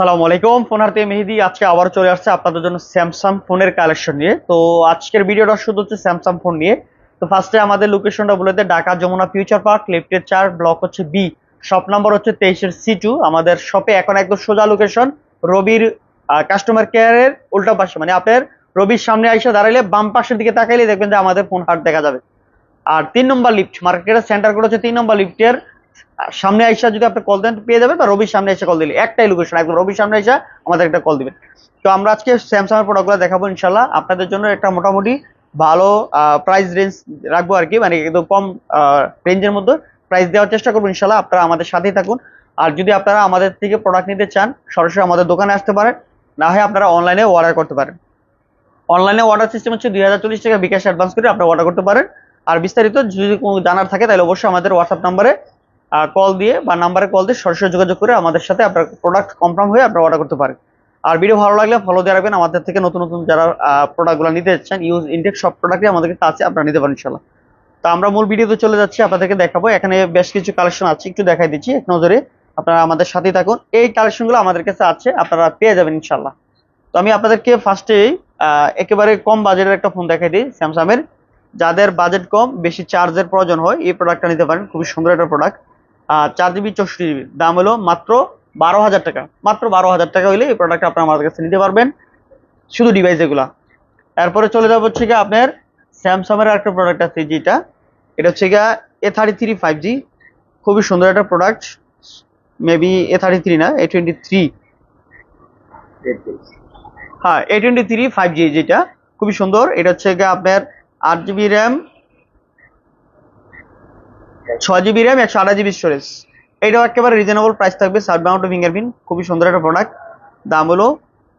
আসসালামু আলাইকুম। ফোন হাতে মেহেদি আজকে আবার চলে আসছে আপনাদের জন্য স্যামসাং ফোনের কালেকশন নিয়ে। তো আজকের ভিডিওটা শুধু হচ্ছে স্যামসাং ফোন নিয়ে। তো ফার্স্টে আমাদের লোকেশনটা বলে দেয় ঢাকা যমুনা ফিউচার পার্ক লেফটের চার ব্লক হচ্ছে বি শপ নাম্বার হচ্ছে তেইশের সি টু আমাদের শপে এখন একদম সোজা লোকেশন রবির কাস্টমার কেয়ারের উল্টা পাশে। মানে আপনার রবির সামনে আইসা দাঁড়াইলে বাম পাশের দিকে তাকাইলে দেখবেন যে আমাদের ফোন হাট দেখা যাবে। আর তিন নম্বর লিফট মার্কেটের সেন্টার কোড হচ্ছে তিন নম্বর লিফটের সামনে আইসা যদি আপনি কল দেন, পেয়ে যাবেন, বা রবির সামনে এসে কল দিলে। একটাই লোকেশন একদম রবির সামনে এসে আমাদের একটা কল দিবেন। তো আমরা আজকে স্যামসাং এর প্রোডাক্টগুলো দেখাবো ইনশাল্লাহ আপনাদের জন্য একটা মোটামুটি ভালো প্রাইস রেঞ্জ রাখব আর কি মানে একদম কম রেঞ্জের মধ্যে প্রাইস দেওয়ার চেষ্টা করব ইনশাল্লাহ আপনারা আমাদের সাথেই থাকুন। আর যদি আপনারা আমাদের থেকে প্রোডাক্ট নিতে চান, সরাসরি আমাদের দোকানে আসতে পারেন। না হয় আপনারা অনলাইনে অর্ডার করতে পারেন। অনলাইনে অর্ডার সিস্টেম হচ্ছে দুই হাজার চল্লিশ টাকা বিকাশ অ্যাডভান্স করে আপনারা অর্ডার করতে পারেন। আর বিস্তারিত যদি কোনো জানার থাকে, তাহলে অবশ্যই আমাদের হোয়াটসঅ্যাপ নাম্বারে কল দিয়ে বা নাম্বারে কল দিয়ে সরাসরি যোগাযোগ করে আমাদের সাথে আপনার প্রোডাক্ট কনফার্ম হয়ে আপনারা অর্ডার করতে পারেন। আর ভিডিও ভালো লাগলে ফলো দিয়ে রাখবেন। আমাদের থেকে নতুন নতুন যারা প্রোডাক্টগুলো নিতে চাচ্ছেন ইউজ ইনটেক সব প্রোডাক্টই আমাদের কাছে আপনারা নিতে পারেন ইনশাল্লাহ তো আমরা মূল ভিডিওতে চলে যাচ্ছি, আপনাদেরকে দেখাবো। এখানে বেশ কিছু কালেকশন আছে, একটু দেখাই দিচ্ছি। এক নজরে আপনারা আমাদের সাথেই থাকুন। এই কালেকশনগুলো আমাদের কাছে আছে, আপনারা পেয়ে যাবেন ইনশাল্লাহ তো আমি আপনাদেরকে ফার্স্টেই একেবারে কম বাজেটের একটা ফোন দেখাই দিই স্যামসাংয়ের যাদের বাজেট কম, বেশি চার্জের প্রয়োজন হয়, এই প্রোডাক্টটা নিতে পারেন। খুবই সুন্দর একটা প্রোডাক্ট চার জিবি চৌষট্টি জিবি দাম হলো মাত্র বারো হাজার টাকা। মাত্র বারো হাজার টাকা হইলে এই প্রোডাক্ট আপনার আমাদের কাছে নিতে পারবেন। শুধু ডিভাইস এগুলা। এরপরে চলে যাব হচ্ছে গিয়ে আপনার স্যামসাংয়ের একটা প্রোডাক্ট আছে যেটা। এটা হচ্ছে গিয়ে A thirty three five G খুবই সুন্দর একটা product maybe A thirty three না এ টোয়েন্টি থ্রি হ্যাঁ A twenty three five G যেটা। খুবই সুন্দর। এটা হচ্ছে গিয়ে আপনার আট জিবি র্যাম ছয় জিবি র্যাম একশো আঠাশ জিবি স্টোরেজ এটাও একেবারে রিজনেবল প্রাইস থাকবে। সার্ভ মাউন্ট ফিঙ্গারপ্রিন্ট খুবই সুন্দর একটা প্রোডাক্ট দাম হলো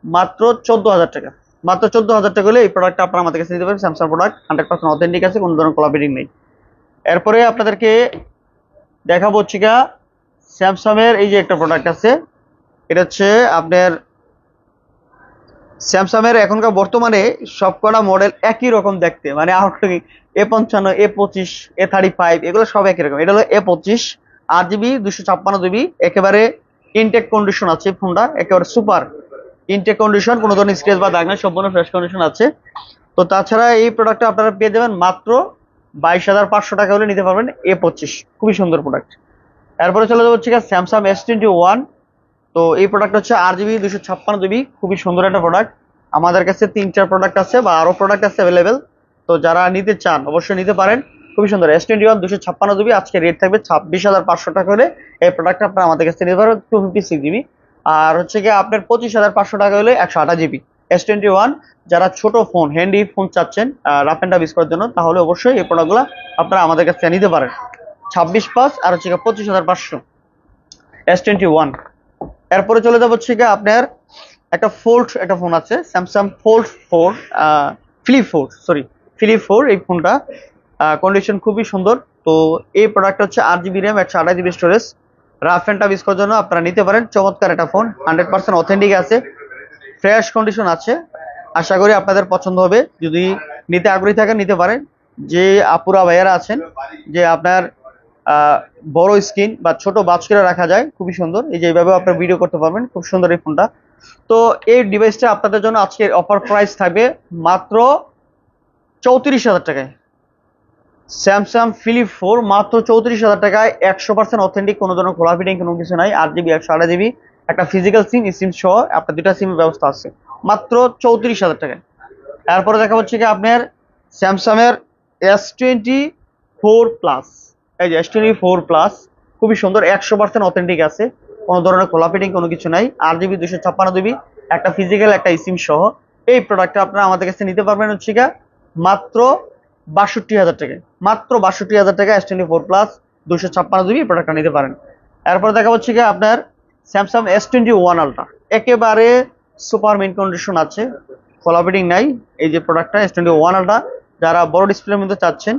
মাত্র চোদ্দ হাজার টাকা। মাত্র চোদ্দ হাজার টাকা হলে এই প্রোডাক্টটা আপনারা আমাদের কাছে নিতে পারেন Samsung product hundred percent authentic আছে, কোনো ধরনের কোলাবিটিং নেই। এরপরে আপনাদেরকে দেখাবো হচ্ছে গা স্যামসাংয়ের এই যে একটা প্রোডাক্ট আছে, এটা হচ্ছে আপনার স্যামসাংয়ের এখনকার বর্তমানে সবকটা মডেল একই রকম দেখতে। মানে এ পঞ্চান্ন এ পঁচিশ এ থার্টি ফাইভ এগুলো সব একই রকম। এটা হলো এ পঁচিশ, আট জিবি দুশো ছাপ্পান্ন জিবি একেবারে ইনটেক কন্ডিশন আছে ফোনটা, একেবারে সুপার ইনটেক কন্ডিশন কোনো ধরনের স্ক্রেচ বা দাগ নেই, সম্পূর্ণ ফ্রেশ কন্ডিশন আছে। তো তাছাড়া এই প্রোডাক্টটা আপনারা পেয়ে যাবেন মাত্র বাইশ হাজার পাঁচশো টাকা হলে নিতে পারবেন এ পঁচিশ। খুবই সুন্দর প্রোডাক্ট এরপরে চলে যাব হচ্ছে স্যামসাং এস টোয়েন্টি ওয়ান তো এই প্রোডাক্ট হচ্ছে আর জিবি দুশো ছাপ্পান্ন জিবি খুবই সুন্দর একটা প্রোডাক্ট আমাদের কাছে তিন চার প্রোডাক্ট আছে বা আরও প্রোডাক্ট আছে অ্যাভেলেবেল তো যারা নিতে চান, অবশ্যই নিতে পারেন। খুবই সুন্দর। এস টোয়েন্টি ওয়ান দুশো ছাপ্পান্ন জিবি আজকে রেট থাকবে ছাব্বিশ হাজার পাঁচশো টাকা হলে এই প্রোডাক্টটা আপনার আমাদের কাছে নিতে পারবেন টু ফিফটি সিক্স জিবি আর হচ্ছে গিয়ে আপনার পঁচিশ হাজার পাঁচশো টাকা হলে একশো আঠাশ জিবি এস টোয়েন্টি ওয়ান যারা ছোট ফোন হ্যান্ডি ফোন চাচ্ছেন রাফ অ্যান্ড টাফ ইউজ করার জন্য, তাহলে অবশ্যই এই প্রোডাক্টগুলো আপনারা আমাদের কাছে নিতে পারেন। ছাব্বিশ পাঁচ আর হচ্ছে পঁচিশ হাজার পাঁচশো। এস টোয়েন্টি ওয়ান এরপরে চলে যাব হচ্ছে কি আপনার একটা ফোল্ড একটা ফোন আছে Samsung Fold four Flip four sorry Flip four এই ফোনটা কন্ডিশন খুবই সুন্দর। তো এই প্রোডাক্ট হচ্ছে আট জিবি র্যাম একশো আঠাশ GB storage rough and tough use করার জন্য আপনারা নিতে পারেন। চমৎকার একটা ফোন হান্ড্রেড পার্সেন্ট অথেন্টিক আছে। ফ্রেশ কন্ডিশন আছে। আশা করি আপনাদের পছন্দ হবে। যদি নিতে আগ্রহী থাকেন, নিতে পারেন। যে আপুরা, ভাইয়ারা আছেন, যে আপনার বড় স্ক্রিন বা ছোট বাচ্চারা রাখা যায়, খুবই সুন্দর। এই যে এইভাবে আপনার ভিডিও করতে পারবেন, খুব সুন্দর এই ফোনটা তো এই ডিভাইসটা আপনাদের জন্য আজকে অফার প্রাইস থাকবে মাত্র চৌত্রিশ হাজার টাকায়। স্যামসাং ফিলিপ ফোর মাত্র চৌত্রিশ হাজার টাকায়, একশো পার্সেন্ট অথেন্টিক কোনো ধরনের খোলা ফিটিং কোনো কিছু নাই, আট জিবি একশো আট জিবি একটা ফিজিক্যাল সিম সিম সহ আপনার দুটা সিমের ব্যবস্থা আছে। মাত্র চৌত্রিশ হাজার টাকায়। তারপরে দেখা হচ্ছে কি আপনার স্যামসাং এর এস টোয়েন্টি ফোর প্লাস এই যে এস টোয়েন্টি ফোর প্লাস খুবই সুন্দর, একশো পার্সেন্ট অথেন্টিক আছে, কোনো ধরনের খোলা ফিটিং কোনো কিছু নাই আর জিবি দুশো ছাপ্পান্ন জিবি একটা ফিজিক্যাল একটা সিম সহ। এই প্রোডাক্টটা আপনারা আমাদের কাছে নিতে পারবেন হচ্ছে গা মাত্র বাষট্টি হাজার টাকায়, মাত্র বাষট্টি হাজার টাকা এস টোয়েন্টি ফোর প্লাস দুশো ছাপ্পান্ন জিবি প্রোডাক্টটা নিতে পারেন। এরপর দেখা হচ্ছে গিয়ে আপনার Samsung S twenty one Ultra একেবারে সুপার মেন কন্ডিশন আছে, খোলা ফিটিং নাই, এই যে প্রোডাক্টটা এস টোয়েন্টি ওয়ান আলট্রা যারা বড় ডিসপ্লের মধ্যে চাচ্ছেন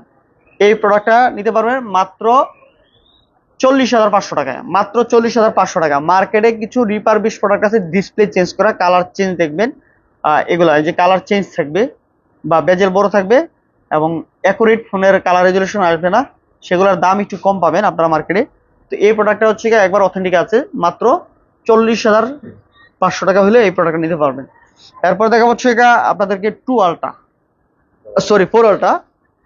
এই প্রোডাক্টটা নিতে পারবেন মাত্র চল্লিশ হাজার পাঁচশো টাকায়। মাত্র চল্লিশ হাজার পাঁচশো টাকা। মার্কেটে কিছু রিপার রিপারবিশ প্রোডাক্ট আছে ডিসপ্লে চেঞ্জ করা কালার চেঞ্জ দেখবেন। এগুলো যে কালার চেঞ্জ থাকবে বা বেজেল বড় থাকবে এবং অ্যাকুরেট ফোনের কালার রেজুলেশন আসবে না, সেগুলোর দাম একটু কম পাবেন আপনারা মার্কেটে তো এই প্রোডাক্টটা হচ্ছে একবার অথেন্টিক আছে, মাত্র চল্লিশ হাজার পাঁচশো টাকা হলে এই প্রোডাক্টটা নিতে পারবেন। এরপর দেখা হচ্ছে আপনাদেরকে two ultra sorry four ultra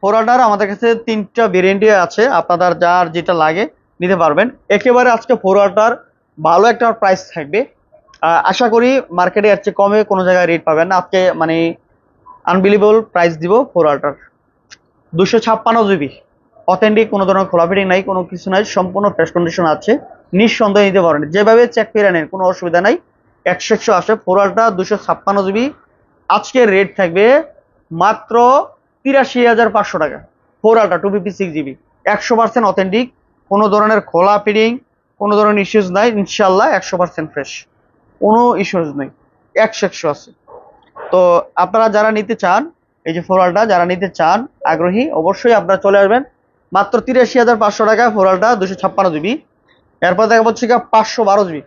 four আলটার আমাদের কাছে তিনটা ভেরিয়েন্টই আছে। আপনাদের যার যেটা লাগে নিতে পারবেন। একেবারে আজকে ফোর আলটার ভালো একটা প্রাইস থাকবে। আশা করি মার্কেটে এর চেয়ে কমে কোনো জায়গায় রেট পাবেন না। আজকে মানে আনবিলিভেবল প্রাইস দিব ফোর আলটার দুশো ছাপ্পান্ন জিবি অথেন্টিক কোনো ধরনের খোলা ফিটিং নাই, কোনো কিছু নাই, সম্পূর্ণ ফ্রেশ কন্ডিশন আছে। নিঃসন্দেহে নিতে পারেন। যেভাবে চেক ফিরে নেন, কোনো অসুবিধা নাই। একশো একশো আসে। ফোর আলট্রা দুশো ছাপ্পান্ন জিবি আজকে রেট থাকবে মাত্র তিরাশি হাজার পাঁচশো টাকা। Four Ultra two fifty six GB একশো পার্সেন্ট অথেন্টিক কোনো ধরনের খোলা ফিটিং কোনো ধরনের ইস্যুস নাই ইনশাল্লাহ একশো পার্সেন্ট ফ্রেশ কোনো ইস্যুস নেই, একশো একশো আছে। তো আপনারা যারা নিতে চান, এই যে ফোরালটা যারা নিতে চান, আগ্রহী, অবশ্যই আপনারা চলে আসবেন। মাত্র তিরাশি হাজার পাঁচশো টাকা ফোরালটা দুশো ছাপ্পান্ন জিবি এরপর দেখা হচ্ছে কি পাঁচশো বারো জিবি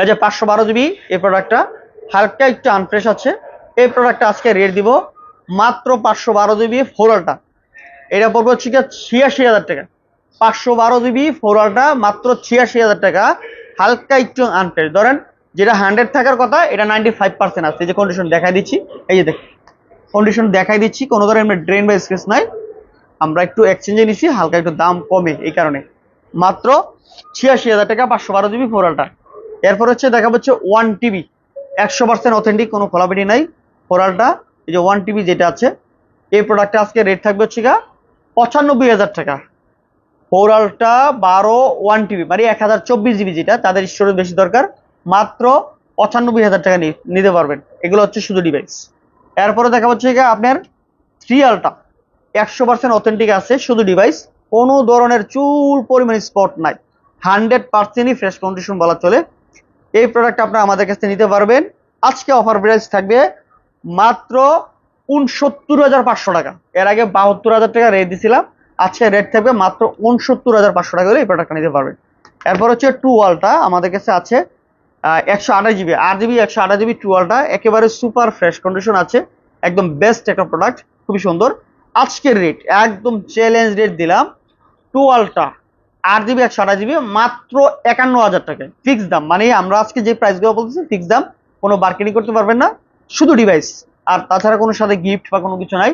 এই যে পাঁচশো বারো জিবি এই প্রোডাক্টটা হালকা একটু আনফ্রেশ আছে। এই প্রোডাক্টটা আজকে রেট দিব মাত্র পাঁচশো বারো জিবি ফোরালটা এটা পড়বে হচ্ছে ছিয়াশি হাজার টাকা। পাঁচশো বারো জিবি ফোরালটা মাত্র ছিয়াশি হাজার টাকা। হালকা একটু আনফ্রেশ ধরেন, যেটা হান্ড্রেড থাকার কথা, এটা নাইনটি ফাইভ পার্সেন্ট আসছে যে কন্ডিশন দেখাই দিচ্ছি। এই যে দেখ কন্ডিশন দেখাই দিচ্ছি। কোনো ধরনের ড্রেন বা স্কেচ নাই। আমরা একটু এক্সচেঞ্জে নিচ্ছি, হালকা একটু দাম কমে এই কারণে। মাত্র ছিয়াশি হাজার টাকা, পাঁচশো বারো জিবি ফোরালটা এরপর হচ্ছে দেখা হচ্ছে ওয়ান টিবি একশো পার্সেন্ট অথেন্টিক কোনো খোলাপিটি নাই। ফোর ফোরালটা এই যে ওয়ান টিবি যেটা আছে, এই প্রোডাক্টটা আজকে রেট থাকবে হচ্ছে গা পঁচানব্বই হাজার টাকা। ফোরালটা বারো ওয়ান টিবি মানে এক হাজার চব্বিশ জিবি যেটা, তাদের স্টোরেজ বেশি দরকার, মাত্র পঁচানব্বই হাজার টাকা নিতে পারবেন। এগুলো হচ্ছে শুধু ডিভাইস এরপরে দেখা হচ্ছে গিয়ে আপনার থ্রি আলটা একশো পার্সেন্ট অথেন্টিক আছে, শুধু ডিভাইস কোনো ধরনের চুল পরিমাণ স্পট নাই। হান্ড্রেড পার্সেন্টই ফ্রেশ কন্ডিশন বলা চলে। এই প্রোডাক্ট আপনারা আমাদের কাছে নিতে পারবেন। আজকে অফার প্রাইস থাকবে মাত্র উনসত্তর হাজার পাঁচশো টাকা। এর আগে বাহাত্তর হাজার টাকা রেট দিছিলাম, আজকে রেট থাকবে মাত্র উনসত্তর হাজার পাঁচশো টাকা এই প্রোডাক্টটা নিতে পারবেন। এরপর হচ্ছে টু ওয়ালটা আমাদের কাছে আছে একশো আঠাশ জিবি আট জিবি একশো আঠাশ জিবি টু ওয়ালটা একেবারে সুপার ফ্রেশ কন্ডিশন আছে, একদম বেস্ট একটা প্রোডাক্ট খুবই সুন্দর। আজকের রেট একদম চ্যালেঞ্জ রেট দিলাম টু ওয়ালটা আট জিবি একশো আঠাশ জিবি মাত্র একান্ন হাজার টাকায়। ফিক্স দাম মানে আমরা আজকে যে প্রাইসগুলো বলতেছি ফিক্স দাম, কোনো বার্গেনিং করতে পারবেন না। শুধু ডিভাইস আর তাছাড়া কোনো সাথে গিফট বা কোনো কিছু নাই।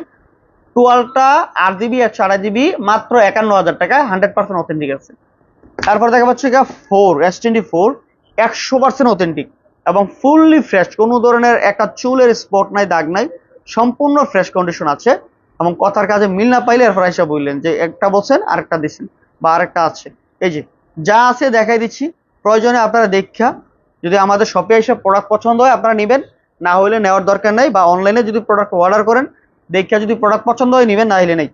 টুয়েলভটা আট জিবি আর আঠাশ জিবি মাত্র একান্ন হাজার টাকায় হান্ড্রেড পার্সেন্ট অথেন্টিক আছে। তারপর দেখা পাচ্ছে এটা ফোর এস টোয়েন্টি ফোর একশো পার্সেন্ট অথেন্টিক এবং ফুললি ফ্রেশ কোনো ধরনের একটা চুলের স্পট নাই, দাগ নাই, সম্পূর্ণ ফ্রেশ কন্ডিশন আছে এবং কথার কাজে মিল না পাইলে এরপর এসে বললেন যে একটা বলছেন, আরেকটা দিচ্ছেন বা আরেকটা আছে। এই যে, যা আছে দেখাই দিচ্ছি। প্রয়োজনে আপনারা দেখা যদি আমাদের শপে এসে প্রোডাক্ট পছন্দ হয়, আপনারা নেবেন। না হলে নেওয়ার দরকার নাই বা অনলাইনে যদি প্রোডাক্ট অর্ডার করেন দেখা যদি প্রোডাক্ট পছন্দ হয় নেবেন, না হলে নেই।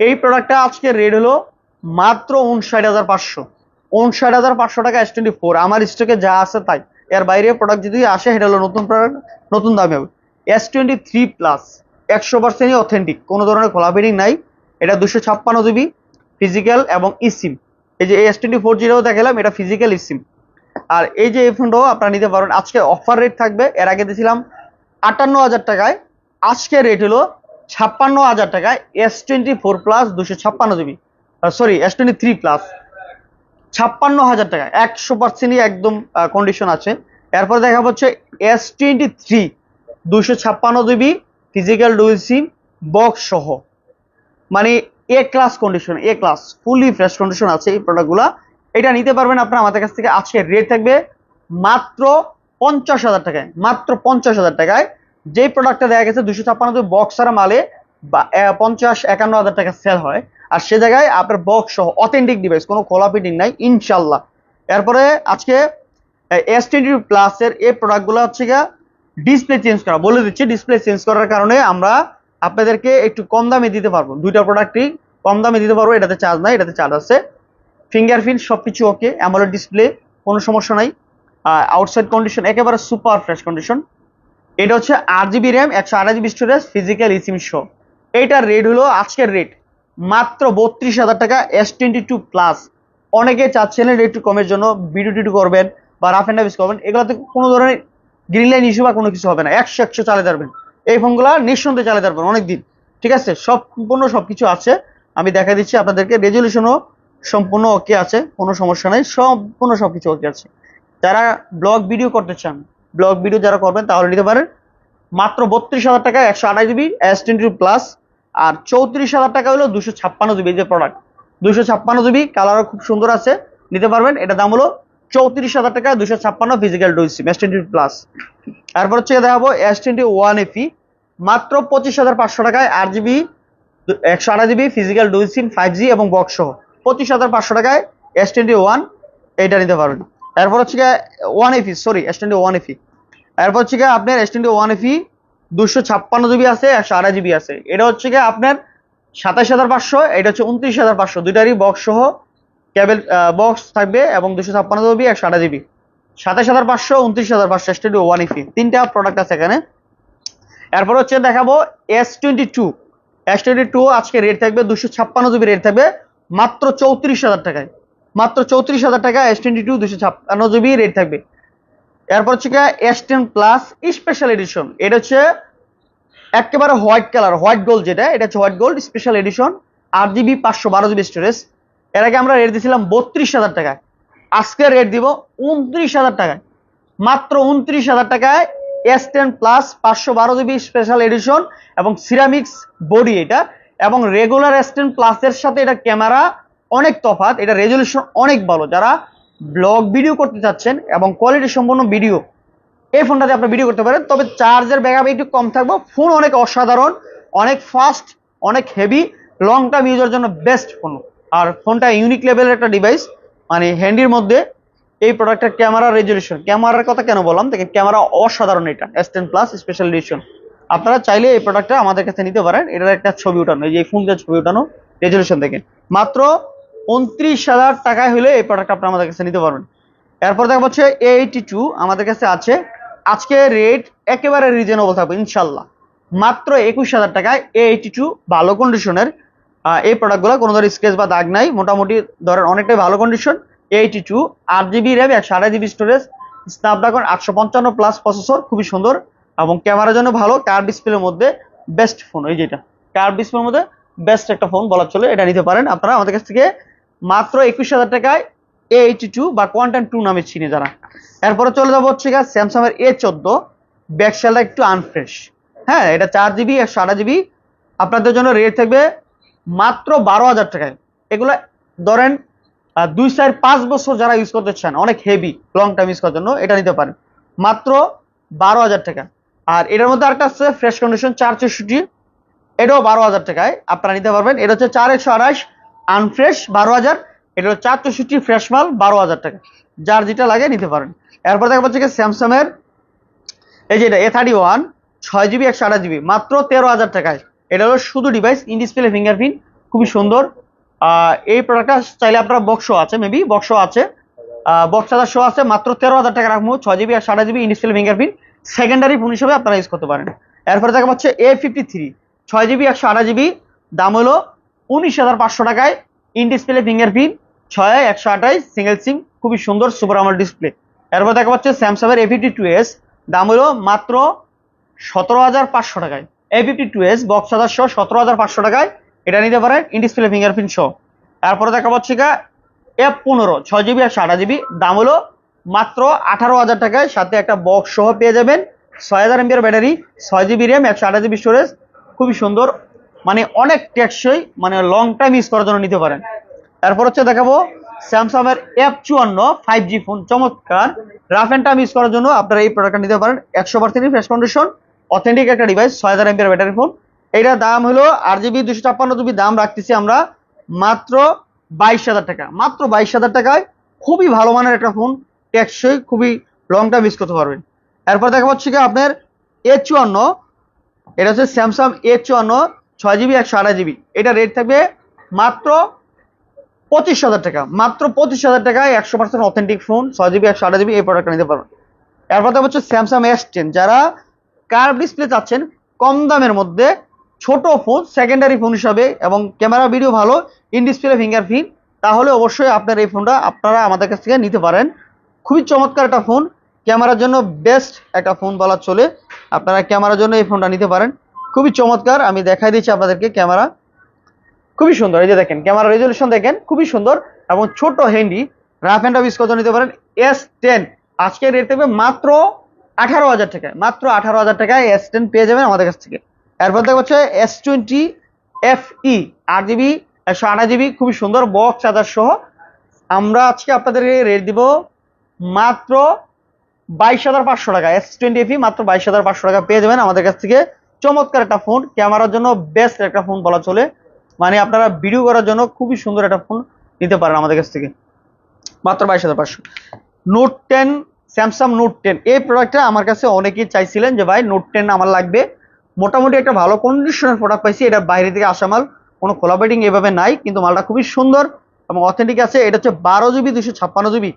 এই প্রোডাক্টটা আজকে রেট হলো মাত্র উনষাট হাজার পাঁচশো। উনষাট হাজার পাঁচশো টাকা এস টোয়েন্টি ফোর আমার স্টকে যা আছে তাই। এর বাইরে প্রোডাক্ট যদি আসে, সেটা হলো নতুন প্রোডাক্ট নতুন দামে হবে। এস টোয়েন্টি থ্রি প্লাস একশো পার্সেন্টই অথেন্টিক কোনো ধরনের খোলা ফিটিং নাই। এটা দুশো ছাপ্পান্ন জিবি ফিজিক্যাল এবং ইসিম এই যে এস টোয়েন্টি ফোর জিরো দেখালাম, এটা ফিজিক্যাল ইসিম আর এই যে এই ফোনটাও আপনারা নিতে পারেন আজকে অফার রেট থাকবে, এর আগে দিয়েছিলাম আটান্ন হাজার টাকায়, আজকে রেট হলো ছাপ্পান্ন হাজার টাকায় এস টোয়েন্টি ফোর প্লাস দুশো ছাপ্পান্ন GB. Sorry S twenty three plus ছাপ্পান্ন হাজার টাকা একশো পার্সেন্টই একদম কন্ডিশন আছে। এরপর দেখা হচ্ছে এস টোয়েন্টি থ্রি দুশো ছাপ্পান্ন GB physical dual SIM box সহ। মানে A class condition A class fully fresh condition আছে এই প্রোডাক্টগুলো এটা নিতে পারবেন আপনার আমাদের কাছ থেকে। আজকে রেট থাকবে মাত্র পঞ্চাশ হাজার টাকায় মাত্র পঞ্চাশ হাজার টাকায়। যে প্রোডাক্টটা দেখা গেছে দুশো ছাপ্পান্ন বক্সার মালে বা আহ, পঞ্চাশ একান্ন হাজার টাকা সেল হয়। আর সে জায়গায় আপনার বক্স সহ অথেন্টিক ডিভাইস কোনো খোলা ফিটিং নাই ইনশাল্লাহ এরপরে আজকে এস টোয়েন্টি প্লাসের এই প্রোডাক্টগুলো হচ্ছে গিয়া ডিসপ্লে চেঞ্জ করা। বলে দিচ্ছি ডিসপ্লে চেঞ্জ করার কারণে আমরা আপনাদেরকে একটু কম দামে দিতে পারব। দুইটা প্রোডাক্টই কম দামে দিতে পারব এটাতে চার্জ নাই এটাতে চার্জ আছে। ফিঙ্গারপ্রিন্ট সব কিছু ওকে অ্যামোলেড ডিসপ্লে কোনো সমস্যা নাই। আউটসাইড কন্ডিশন একেবারে সুপার ফ্রেশ কন্ডিশন এটা হচ্ছে আট জিবি র্যাম একশো আঠাশ জিবি স্টোরেজ ফিজিক্যাল ইসিম শো এইটার রেট হলো আজকের রেট মাত্র বত্রিশ হাজার টাকা এস টোয়েন্টি টু প্লাস অনেকে চাচ্ছেন একটু কমের জন্য ভিডিও টিডিও করবেন বা রাফ অ্যান্ড করবেন। এগুলোতে কোনো ধরনের গ্রিন লাইন ইস্যু বা কোনো কিছু হবে না। একশো একশো চালাতে পারবেন এই ফোনগুলো নিঃসন্দেহে চালাতে পারবেন অনেক দিন ঠিক আছে? সম্পূর্ণ সব কিছু আছে। আমি দেখা দিচ্ছি আপনাদেরকে। রেজলিউশনও সম্পূর্ণ ওকে আছে, কোনো সমস্যা নাই, সম্পূর্ণ সব কিছু ওকে আছে। যারা ব্লগ ভিডিও করতে চান ব্লগ ভিডিও যারা করবেন তাহলে নিতে পারেন। মাত্র বত্রিশ হাজার টাকা, একশো আঠাশ জিবি এস টোয়েন্টি প্লাস আর চৌত্রিশ হাজার টাকা হলো দুশো ছাপ্পান্ন জিবি যে প্রোডাক্ট দুশো ছাপ্পান্ন জিবি কালারও খুব সুন্দর আছে, নিতে পারবেন। এটা দাম হলো চৌত্রিশ হাজার টাকা, দুশো ছাপ্পান্ন physical dual SIM S twenty plus তারপর হচ্ছে দেখাবো এস টোয়েন্টি ওয়ান এফি মাত্র পঁচিশ হাজার পাঁচশো টাকায় আট জিবি একশো আঠাশ GB physical dual SIM five G এবং বক্স সহ। পঁচিশ হাজার পাঁচশো টাকায় এস টোয়েন্টি ওয়ান এইটা নিতে পারবেন। এরপর হচ্ছে one F sorry S twenty one F এরপর হচ্ছে গিয়ে আপনার এস টোয়েন্টি ওয়ান এফি দুশো ছাপ্পান্ন জিবি আছে, একশো আড়াই জিবি আছে। এটা হচ্ছে গিয়ে আপনার সাতাশ হাজার পাঁচশো এটা হচ্ছে উনত্রিশ হাজার পাঁচশো। দুইটারই বক্স সহ কেবল বক্স থাকবে এবং দুশো ছাপ্পান্ন জিবি একশো আড়াই জিবি সাতাশ হাজার পাঁচশো, উনত্রিশ হাজার পাঁচশো এস টোয়েন্টি ওয়ান এফি তিনটা প্রোডাক্ট আছে এখানে। এরপর হচ্ছে দেখাবো S twenty two S twenty two আজকে রেট থাকবে দুশো ছাপ্পান্ন জিবি রেট থাকবে। মাত্র চৌত্রিশ হাজার টাকায়। মাত্র চৌত্রিশ হাজার টাকা এস টোয়েন্টি টু দুশো ছাপ্পান্ন জিবি রেট থাকবে। এরপর হচ্ছে S ten plus special edition এটা হচ্ছে একেবারে হোয়াইট কালার হোয়াইট গোল্ড যেটা, এটা হচ্ছে হোয়াইট গোল্ড স্পেশাল এডিশন আট জিবি পাঁচশো বারো জিবি স্টোরেজ এর আগে আমরা রেট দিয়েছিলাম বত্রিশ হাজার টাকায়। আজকে রেট দিব উনত্রিশ হাজার টাকায়। মাত্র উনত্রিশ হাজার টাকায় এস টেন প্লাস পাঁচশো বারো জিবি স্পেশাল এডিশন এবং সিরামিক্স বডি এটা। এবং রেগুলার টেন প্লাসের সাথে এটা ক্যামেরা অনেক তফাৎ, এটা রেজলিউশন অনেক ভালো। যারা ব্লগ ভিডিও করতে চাচ্ছেন এবং কোয়ালিটি সম্পন্ন ভিডিও এই ফোনটাতে আপনি ভিডিও করতে পারেন, তবে চার্জের ব্যাকআপ একটু কম থাকবে। ফোন অনেক অসাধারণ, অনেক ফাস্ট অনেক হেভি লং টার্ম ইউজের জন্য বেস্ট ফোন আর ফোনটা ইউনিক লেভেলের একটা ডিভাইস মানে হ্যান্ডির মধ্যে এই প্রোডাক্টের ক্যামেরা রেজলিউশন ক্যামেরার কথা কেন বললাম? দেখেন ক্যামেরা অসাধারণ এটা S ten plus special edition আপনারা চাইলে এই প্রোডাক্টটা আমাদের কাছে নিতে পারেন। এটার একটা ছবি উঠানো, এই যে ফোন দিয়ে ছবি উঠানো রেজলিউশন দেখেন। মাত্র উনত্রিশ হাজার টাকায় হলে এই প্রোডাক্ট আপনি আমাদের কাছে নিতে পারবেন। এরপর দেখা হচ্ছে এইটি টু আমাদের কাছে আছে। আজকে রেট একেবারে রিজনেবল থাকবে, ইনশাল্লাহ। মাত্র একুশ হাজার টাকায় এইটি টু ভালো কন্ডিশনের এই প্রোডাক্টগুলো কোনো ধরনের স্কেচ বা দাগ নাই। মোটামুটি ধরেন অনেকটাই ভালো কন্ডিশন এইটি টু আট জিবি র্যাম একশো আড়াই জিবি স্টোরেজ স্ন্যাপড্রাগন আটশো পঞ্চান্ন প্লাস প্রসেসর খুবই সুন্দর। এবং ক্যামেরার জন্য ভালো, কার ডিসপ্লের মধ্যে বেস্ট ফোন এই যেটা। কার ডিসপ্লের মধ্যে বেস্ট একটা ফোন বলা চলে, এটা নিতে পারেন আপনারা। আমাদের কাছ থেকে মাত্র একুশ হাজার টাকায় এ এইটি টু বা কোয়ান্টাম টু নামে চিনে যারা। এরপরে চলে যাব হচ্ছে গিয়ে স্যামসাং এর এ চোদ্দ ব্যাকশালটা একটু আনফ্রেশ হ্যাঁ এটা চার জিবি একশো আঠাশ জিবি আপনাদের জন্য রেট থাকবে মাত্র বারো হাজার টাকায়। এগুলো ধরেন দুই চার পাঁচ বছর যারা ইউজ করতে চান, অনেক হেভি লং টাইম ইউজ করার জন্য, এটা নিতে পারেন। মাত্র বারো হাজার টাকা। আর এটার মধ্যে আরেকটা আছে ফ্রেশ কন্ডিশন চার চৌষট্টি। এটাও বারো হাজার টাকায়, আপনারা নিতে পারবেন। এটা হচ্ছে চার একশো আঠাশ আনফ্রেশ বারো হাজার। এটা হচ্ছে চার চৌষট্টি ফ্রেশ মাল বারো হাজার টাকা। যার যেটা লাগে নিতে পারেন। এরপর দেখা পাচ্ছে স্যামসাং এর এই যে এটা এ থার্টি ওয়ান ছয় জিবি একশো আঠাশ জিবি মাত্র তেরো হাজার টাকায়। এটা হলো শুধু ডিভাইস ইন ডিসপ্লে ফিঙ্গারপ্রিন্ট খুবই সুন্দর। এই প্রোডাক্টটা চাইলে আপনার বক্সও আছে মেবি বক্সও আছে। বক্স হাজার শো আছে, মাত্র তেরো হাজার টাকা রাখব। ছয় জিবি একশো আঠাশ GB in display fingerprint secondary phone হিসেবে আপনারা ইউজ করতে পারেন। এরপরে দেখা পাচ্ছে এ ফিফটি থ্রি ছয় জিবি একশো আঠাশ জিবি দাম হলো উনিশ হাজার পাঁচশো টাকায়। ইন ডিসপ্লে ফিঙ্গারপ্রিন্ট ছয়, একশো আঠাশ সিঙ্গেল সিম খুবই সুন্দর সুপার আমল ডিসপ্লে এরপর দেখা পাচ্ছে স্যামসাং এর এ ফিফটি টু এস দাম হলো মাত্র সতেরো হাজার পাঁচশো টাকায়। A fifty two S box হাজার শো সতেরো হাজার পাঁচশো টাকায়। এটা নিতে পারেন ইন ডিসপ্লে ফিঙ্গারপ্রিন্ট শো তারপরে দেখা পাচ্ছে গা এফ পনেরো। ছয় জিবি একশো আঠাশ জিবি দাম হলো মাত্র আঠারো হাজার টাকায় সাথে একটা বক্স সহ পেয়ে যাবেন। ছয় হাজার এমবিআর ব্যাটারি, ছয় জিবি র্যাম একশো আঠাশ জিবি স্টোরেজ খুবই সুন্দর। মানে অনেক টেকসই মানে লং টাইম ইউজ করার জন্য নিতে পারেন। তারপর হচ্ছে দেখাবো স্যামসাং এর এফ চুয়ান্ন ফাইভ জি ফোন চমৎকার। রাফ অ্যান্ড টাইম ইউজ করার জন্য আপনারা এই প্রোডাক্টটা নিতে পারেন। একশো পার্সেন্ট ফ্রেশ কন্ডিশন অথেন্টিক একটা ডিভাইস ছয় হাজার এমপিআর ব্যাটারি ফোন এটার দাম হলো আট জিবি দুশো ছাপ্পান্ন জিবি দাম রাখতেছি আমরা মাত্র বাইশ হাজার টাকা। মাত্র বাইশ হাজার টাকায় খুবই ভালো মানের একটা ফোন টেকসই, খুবই লং টাইম ইউজ করতে পারবেন। এরপর দেখা পাচ্ছে কি আপনার এ চুয়ান্ন। এটা হচ্ছে স্যামসাং এ চুয়ান্ন, ছয় জিবি একশো আঠাশ জিবি এটা রেট থাকবে মাত্র পঁচিশ হাজার টাকা। মাত্র পঁচিশ হাজার টাকায় একশো পার্সেন্ট অথেন্টিক ফোন ছয় জিবি একশো আঠাশ জিবি এই প্রোডাক্টটা নিতে পারবেন। এরপর দেখা হচ্ছে স্যামসাং এস টেন যারা কার ডিসপ্লে চাচ্ছেন, কম দামের মধ্যে ছোট ফোন সেকেন্ডারি ফোন হিসাবে এবং ক্যামেরা ভিডিও ভালো ইন ডিসপ্লে ফিঙ্গারপ্রিন্ট তাহলে অবশ্যই আপনার এই ফোনটা আপনারা আমাদের কাছ থেকে নিতে পারেন। খুবই চমৎকার একটা ফোন। ক্যামেরার জন্য বেস্ট একটা ফোন বলা চলে। আপনারা ক্যামেরার জন্য এই ফোনটা নিতে পারেন। খুবই চমৎকার। আমি দেখাই দিচ্ছি আপনাদেরকে ক্যামেরা। খুবই সুন্দর। এই যে দেখেন, ক্যামেরা রেজলিউশন দেখেন, খুবই সুন্দর এবং ছোট হ্যান্ডি রাফ অ্যান্ড ইউজ করতে নিতে পারেন। এস টেন আজকের রেট থাকবে মাত্র আঠারো হাজার টাকায়। মাত্র আঠারো হাজার টাকায় এস টেন পেয়ে যাবেন আমাদের কাছ থেকে। এরপর দেখা হচ্ছে এস টোয়েন্টি এফ ই আট জিবি একশো আঠাশ জিবি খুবই সুন্দর বক্স চার্জার সহ। আমরা আজকে আপনাদেরকে রেট দিব মাত্র বাইশ হাজার পাঁচশো টাকা এস টোয়েন্টি এফি মাত্র বাইশ হাজার পাঁচশো টাকা পেয়ে যাবেন আমাদের কাছ থেকে। চমৎকার একটা ফোন ক্যামেরার জন্য বেস্ট একটা ফোন বলা চলে। মানে আপনারা ভিডিও করার জন্য খুবই সুন্দর একটা ফোন নিতে পারেন আমাদের কাছ থেকে। মাত্র বাইশ হাজার পাঁচশো। Note ten Samsung note ten এই প্রোডাক্টটা আমার কাছে অনেকেই চাইছিলেন যে, ভাই নোট টেন আমার লাগবে। মোটামুটি একটা ভালো কন্ডিশনের প্রোডাক্ট পাইছি, এটা বাইরে থেকে আসা মাল। কোনো কোলাবেটিং এভাবে নাই, কিন্তু মালটা খুবই সুন্দর এবং অথেন্টিক আছে। এটা হচ্ছে বারো জিবি দুশো ছাপ্পান্ন জিবি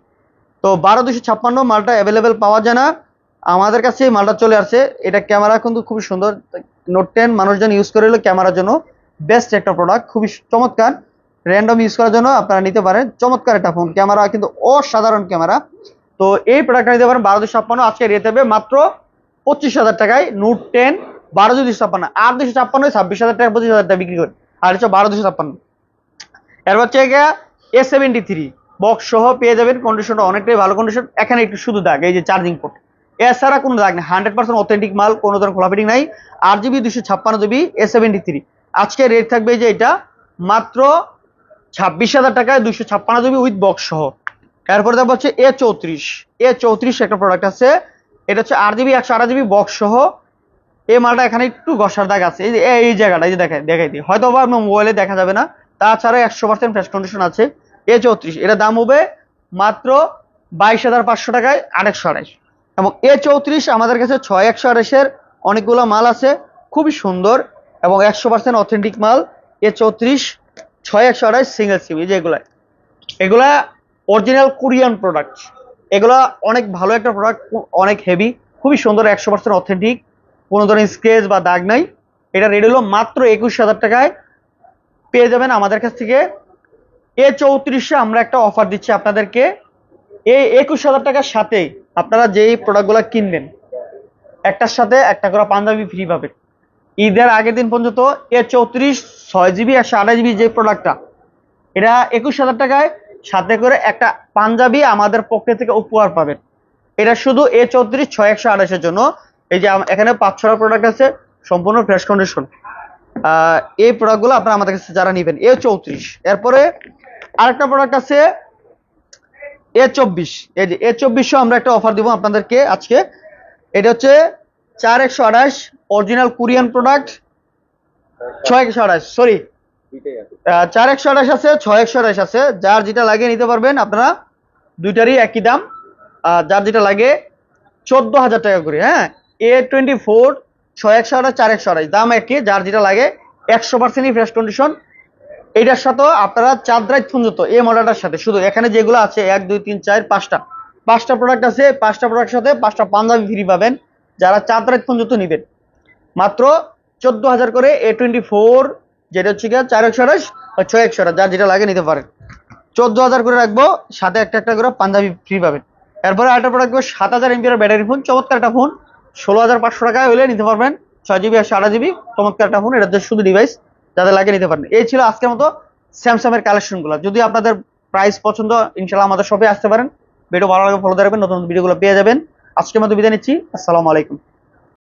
তো বারো দুশো ছাপ্পান্ন মালটা অ্যাভেলেবেল পাওয়া যায় না। আমাদের কাছে মালটা চলে আসছে এটা ক্যামেরা কিন্তু খুবই সুন্দর। নোট টেন মানুষজন ইউজ করে ক্যামেরার জন্য। বেস্ট একটা প্রোডাক্ট খুবই চমৎকার। র্যান্ডম ইউজ করার জন্য আপনারা নিতে পারেন। চমৎকার একটা ফোন ক্যামেরা কিন্তু অসাধারণ ক্যামেরা তো এই প্রোডাক্টটা নিতে পারেন বারো দুশো ছাপ্পান্ন। আজকে রেট হবে মাত্র পঁচিশ হাজার টাকায়। নোট টেন বারো দুশো ছাপ্পান্ন। আর দুশো ছাপ্পান্ন, ছাব্বিশ হাজার টাকা, পঁচিশ হাজার টাকা বিক্রি করে। আর হচ্ছে বারো দুশো ছাপ্পান্ন। এরপর হচ্ছে এ সেভেন্টি থ্রি বক্স সহ পেয়ে যাবেন কন্ডিশনটা অনেকটাই ভালো কন্ডিশন এখানে একটু শুধু দাগ, এই যে চার্জিং পোর্ট এছাড়া কোনো দাগ নেই হান্ড্রেড পার্সেন্ট অথেন্টিক মাল, কোনো ধরনের খোলাপিটিং নাই। আট জিবি দুশো ছাপ্পান্ন জিবি এ সেভেন্টি থ্রি আজকে রেট থাকবে যে এটা মাত্র ছাব্বিশ হাজার টাকায় দুশো ছাপ্পান্ন জিবি উইথ বক্স সহ। এরপরে দেখব হচ্ছে এ চৌত্রিশ। এ চৌত্রিশ একটা প্রোডাক্ট আছে, এটা হচ্ছে আট জিবি একশো আট জিবি বক্স সহ। এই মালটা এখানে একটু ঘষার দাগ আছে। এই যে, এই- জায়গাটা, এই যে দেখাই দেখাই দিই। হয়তো আপনার মোবাইলে দেখা যাবে না। তাছাড়া একশো পার্সেন্ট ফ্রেশ কন্ডিশন আছে। এ চৌত্রিশ, এটা দাম হবে মাত্র বাইশ হাজার পাঁচশো টাকায় আরেকশো আড়াইশ। এবং এ চৌত্রিশ আমাদের কাছে ছয়, একশো আড়াইশের অনেকগুলো মাল আছে, খুবই সুন্দর এবং একশো পার্সেন্ট অথেন্টিক মাল। এ চৌত্রিশ, ছয়, একশো আড়াইশ সিঙ্গেল সিম এই যে এগুলা। এগুলা অরিজিনাল কোরিয়ান প্রোডাক্ট এগুলা অনেক ভালো একটা প্রোডাক্ট অনেক হেভি খুবই সুন্দর, একশো পার্সেন্ট অথেন্টিক কোনো ধরনের স্কেচ বা দাগ নাই। এটা রেডি হলো মাত্র একুশ হাজার টাকায়। পেয়ে যাবেন আমাদের কাছ থেকে এ চৌত্রিশে আমরা একটা অফার দিচ্ছি আপনাদেরকে। এই একুশ হাজার টাকার সাথে আপনারা যেই প্রোডাক্টগুলো কিনবেন, একটার সাথে একটা করে পাঞ্জাবি ফ্রি পাবেন। ঈদের আগের দিন পর্যন্ত এ চৌত্রিশ, ছয় জিবি একশো আঠাশ জিবি যে প্রোডাক্টটা এটা একুশ হাজার টাকায় সাথে করে একটা পাঞ্জাবি আমাদের পক্ষে থেকে উপহার পাবেন। এটা শুধু এ চৌত্রিশ, ছয় একশো আঠাশের জন্য। এই যে এখানে পাঁচ ছটা প্রোডাক্ট আছে, সম্পূর্ণ ফ্রেশ কন্ডিশন এই প্রোডাক্টগুলো আপনারা আমাদের কাছে যারা নেবেন, এ চৌত্রিশ। এরপরে আরেকটা প্রোডাক্ট আছে এ চব্বিশ। এই যে এ চব্বিশও আমরা একটা অফার দিব আপনাদেরকে আজকে। এটা হচ্ছে চার একশো আঠাশ অরিজিনাল কোরিয়ান প্রোডাক্ট ছয় একশো আঠাশ সরি চার একশো আঠাশ আছে ছয় একশো আঠাশ আছে। যার যেটা লাগে নিতে পারবেন আপনারা দুইটারই একই দাম। আর যার যেটা লাগে চোদ্দ হাজার টাকা করে হ্যাঁ? এ টোয়েন্টি ফোর ছয় একশো আঠাশ চার একশো আঠাশ দাম একই। যার যেটা লাগে একশো পার্সেন্টই ফ্রেশ কন্ডিশন এটার সাথে আপনারা চার রাইট ফোন যত এই মডেলটার সাথে। শুধু এখানে যেগুলো আছে, এক, দুই, তিন, চার, পাঁচটা। পাঁচটা প্রোডাক্ট আছে, পাঁচটা প্রোডাক্টের সাথে পাঁচটা পাঞ্জাবি ফ্রি পাবেন। যারা চার রাইট ফোন যত নেবেন। মাত্র চোদ্দ হাজার করে এ টোয়েন্টি ফোর যেটা হচ্ছে গিয়ে চার একশো আঠাশ বা ছয় একশো আঠাশ, যার যেটা লাগে নিতে পারেন। চোদ্দ হাজার করে রাখব, সাথে একটা একটা করে পাঞ্জাবি ফ্রি পাবেন। এরপরে আরেকটা প্রোডাক্ট করব সাত হাজার এমপিআর ব্যাটারি ফোন চমৎকার একটা ফোন ষোলো হাজার পাঁচশো টাকায় হলে নিতে পারবেন, ছয় জিবি আর সারা জিবি চমৎকার একটা ফোন এটা শুধু ডিভাইস যাদের লাগে নিতে পারেন। এই ছিল আজকের মতো স্যামসাং এর কালেকশনগুলো যদি আপনাদের প্রাইস পছন্দ ইনশাল্লাহ আমাদের শপে আসতে পারেন। ভিডিও ভালো লাগে ফলো রাখবেন নতুন ভিডিওগুলো পেয়ে যাবেন। আজকের মতো বিদায় নিচ্ছি। আসসালামু আলাইকুম।